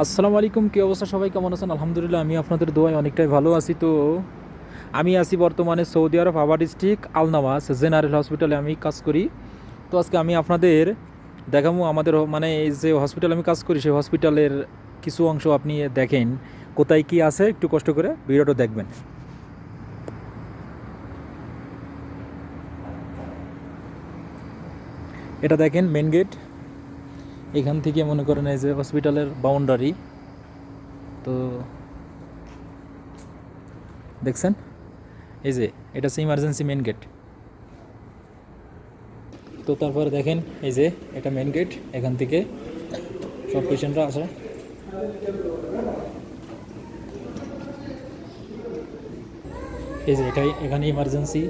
আসসালামু আলাইকুম, কী অবস্থা সবাই? কেমন আছেন? আলহামদুলিল্লাহ, আমি আপনাদের দোয়ায় অনেকটাই ভালো আছি। তো আমি আছি বর্তমানে সৌদি আরব হাবা ডিস্ট্রিক্ট আলনামাস জেনারেল হসপিটালে আমি কাজ করি। তো আজকে আমি আপনাদের দেখাবো আমাদের মানে এই যে হসপিটালে আমি কাজ করি, সেই হসপিটালের কিছু অংশ আপনি দেখেন। কোথায় কি আছে, একটু কষ্ট করে ভিডিওটা দেখবেন। এটা দেখেন মেন গেট এখান থেকে মনে করেন এই যে হসপিটালের বাউন্ডারি তো দেখছেন? এই যে, এটা হচ্ছে ইমার্জেন্সি মেন গেট তো তারপরে দেখেন, এই যে এটা মেন গেট এখান থেকে সব পেশেন্টরা আসে। এই যে এটাই, এখানে ইমার্জেন্সি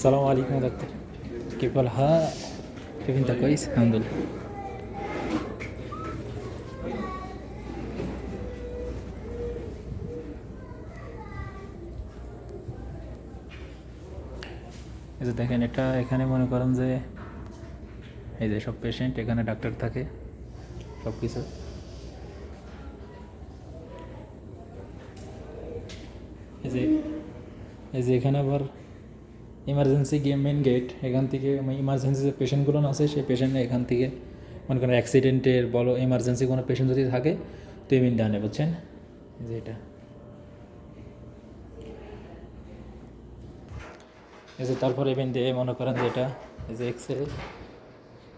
সালাম আলাইকুম ডাক্তার كيف الحال؟ كيف انت كويس؟ الحمد لله এই যে দেখেন এটা এখানে মনে করেন যে এই যে সব পেশেন্ট এখানে ডাক্তার থাকে সব কিছু এই যে এই যে এখানে আবার ইমার্জেন্সি গিয়ে মেন গেট এখান থেকে ইমার্জেন্সি যে পেশেন্টগুলো আছে, সেই পেশেন্ট এখান থেকে মনে করেন অ্যাক্সিডেন্টের বলো ইমার্জেন্সি কোনো পেশেন্ট যদি থাকে, তো এমনি ডানে, বুঝছেন? যে এটা। এই যে তারপর ইভেন দিয়ে মনে করেন যে এটা, এই যে এক্স রে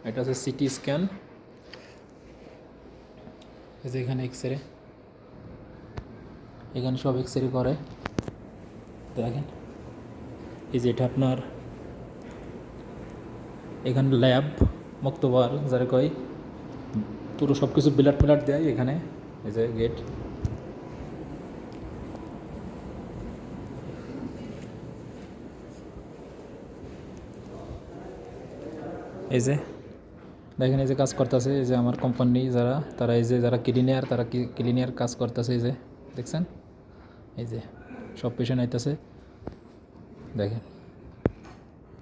এটা হচ্ছে সিটি স্ক্যান এই যে এখানে এক্স রে এখানে সব এক্স রে করে দেখেন। এই যে এটা আপনার এখানে ল্যাব মক্তবার যারা কয় পুরো সব কিছু বিলাট মিলাট দেয় এখানে, এই যে গেট এই যে, দেখেন এই যে কাজ করতেছে, এই যে আমার কোম্পানি যারা, তারা এই যে যারা ক্লিনিয়ার তারা ক্লিনিয়ার কাজ করতেছে, এই যে, দেখছেন? এই যে, সব পেশেন্ট আইতেছে। দেখেন।